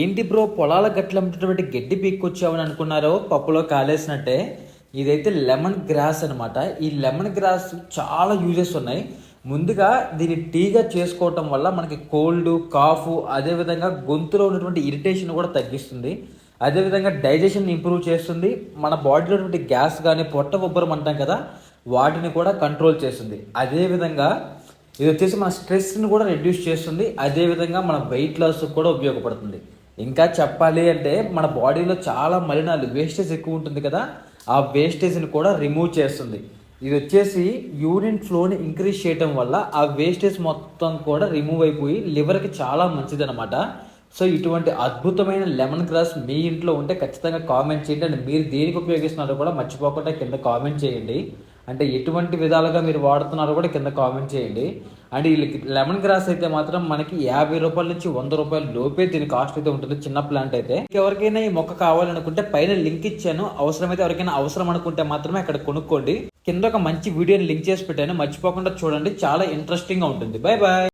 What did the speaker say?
ఏంటి బ్రో? పొలాల గట్ల గడ్డి పీక్కొచ్చావని అనుకున్నారో? పప్పులో కాలేసినట్టే. ఇదైతే లెమన్ గ్రాస్ అనమాట ఈ లెమన్ గ్రాస్ చాలా యూజెస్ ఉన్నాయి. ముందుగా దీన్ని టీగా చేసుకోవటం వల్ల మనకి కోల్డ్ కాఫ్ అదేవిధంగా గొంతులో ఉన్నటువంటి ఇరిటేషన్ కూడా తగ్గిస్తుంది. అదేవిధంగా డైజెషన్ ఇంప్రూవ్ చేస్తుంది. మన బాడీలో ఉన్నటువంటి గ్యాస్ కానీ పొట్ట ఉబ్బరం అంటాం కదా వాటిని కూడా కంట్రోల్ చేస్తుంది. అదేవిధంగా ఇది వచ్చేసి మన స్ట్రెస్ని కూడా రెడ్యూస్ చేస్తుంది. అదేవిధంగా మన వెయిట్ లాస్ కూడా ఉపయోగపడుతుంది. ఇంకా చెప్పాలి అంటే మన బాడీలో చాలా మలినాలు వేస్టేజ్ ఎక్కువ ఉంటుంది కదా ఆ వేస్టేజ్ని కూడా రిమూవ్ చేస్తుంది. ఇది వచ్చేసి యూరిన్ ఫ్లోని ఇంక్రీజ్ చేయడం వల్ల ఆ వేస్టేజ్ మొత్తం కూడా రిమూవ్ అయిపోయి లివర్కి చాలా మంచిది అనమాట సో ఇటువంటి అద్భుతమైన లెమన్ గ్రాస్ మీ ఇంట్లో ఉంటే ఖచ్చితంగా కామెంట్ చేయండి. అండ్ మీరు దేనికి ఉపయోగిస్తున్నారో కూడా మర్చిపోకుండా కింద కామెంట్ చేయండి. అంటే ఎటువంటి విధాలుగా మీరు వాడుతున్నారో కూడా కింద కామెంట్ చేయండి. అండ్ ఈ లెమన్ గ్రాస్ అయితే మాత్రం మనకి యాభై రూపాయల నుంచి వంద రూపాయల లోపే దీని కాస్ట్ అయితే ఉంటుంది చిన్న ప్లాంట్ అయితే. ఎవరికైనా ఈ మొక్క కావాలనుకుంటే పైన లింక్ ఇచ్చాను. అవసరమైతే ఎవరికైనా అవసరం అనుకుంటే మాత్రమే అక్కడ కొనుక్కోండి. కింద ఒక మంచి వీడియోని లింక్ చేసి పెట్టాను. మర్చిపోకుండా చూడండి. చాలా ఇంట్రెస్టింగ్గా ఉంటుంది. Bye bye